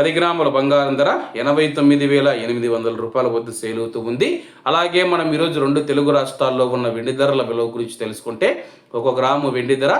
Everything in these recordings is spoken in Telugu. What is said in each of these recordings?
పది గ్రాముల బంగారం ధర ఎనభై తొమ్మిది వేల ఎనిమిది వందల రూపాయల వద్ద సేలుతూ ఉంది. అలాగే మనం ఈరోజు రెండు తెలుగు రాష్ట్రాల్లో ఉన్న వెండి ధరల విలువ గురించి తెలుసుకుంటే ఒక గ్రాము వెండి ధర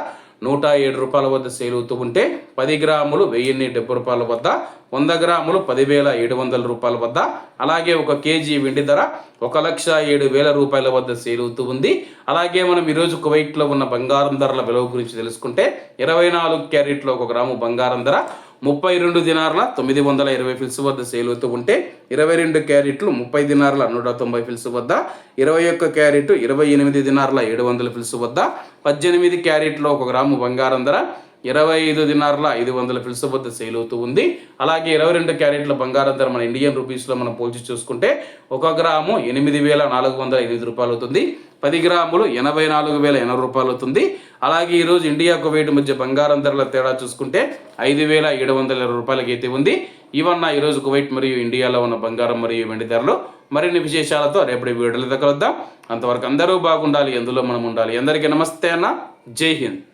నూట ఏడు రూపాయల వద్ద సేలుతూ ఉంటే పది గ్రాములు వెయ్యిన్ని డెబ్బై రూపాయల వద్ద వంద గ్రాములు పదివేల ఏడు వందల రూపాయల వద్ద అలాగే ఒక కేజీ వెండి ధర ఒక లక్ష ఏడు వేల రూపాయల వద్ద సేలుతూ ఉంది. అలాగే మనం ఈరోజు కువైట్లో ఉన్న బంగారం ధరల విలువ గురించి తెలుసుకుంటే ఇరవై నాలుగు క్యారెట్లో ఒక గ్రాము బంగారం ధర ముప్పై రెండు దినార్ల తొమ్మిది వందల ఇరవై ఫిల్స్ వద్ద సేల్ అవుతూ ఉంటే ఇరవై రెండు క్యారెట్లు ముప్పై దినార్ల నూట తొంభై ఫిల్స్ వద్ద ఇరవై ఒక్క క్యారెట్ ఇరవై ఎనిమిది దినార్ల ఏడు వందల ఫిల్స్ వద్ద పద్దెనిమిది క్యారెట్లో ఒక గ్రాము బంగారం ధర ఇరవై ఐదు దినార్ల ఐదు వందల పిలుసు వద్ద సేల్ అవుతూ ఉంది. అలాగే ఇరవై రెండు క్యారెట్ల బంగారం ధర మన ఇండియన్ రూపీస్లో మనం పోల్చి చూసుకుంటే ఒక గ్రాము ఎనిమిది వేల నాలుగు వందల ఎనిమిది రూపాయలు అవుతుంది. పది గ్రాములు ఎనభై నాలుగు వేల ఎనభై రూపాయలు అవుతుంది. అలాగే ఈరోజు ఇండియా కువైట్ మధ్య బంగారం ధరల తేడా చూసుకుంటే ఐదు వేల ఏడు వందల ఇరవై రూపాయలకి అయితే ఉంది. ఇవన్న ఈరోజు కువైట్ మరియు ఇండియాలో ఉన్న బంగారం మరియు వెండి ధరలు మరిన్ని విశేషాలతో రేపటి వీడియోలు దగ్గర వద్దాం అంతవరకు అందరూ బాగుండాలి ఎందులో మనం ఉండాలి. అందరికీ నమస్తే అన్న. జై హింద్.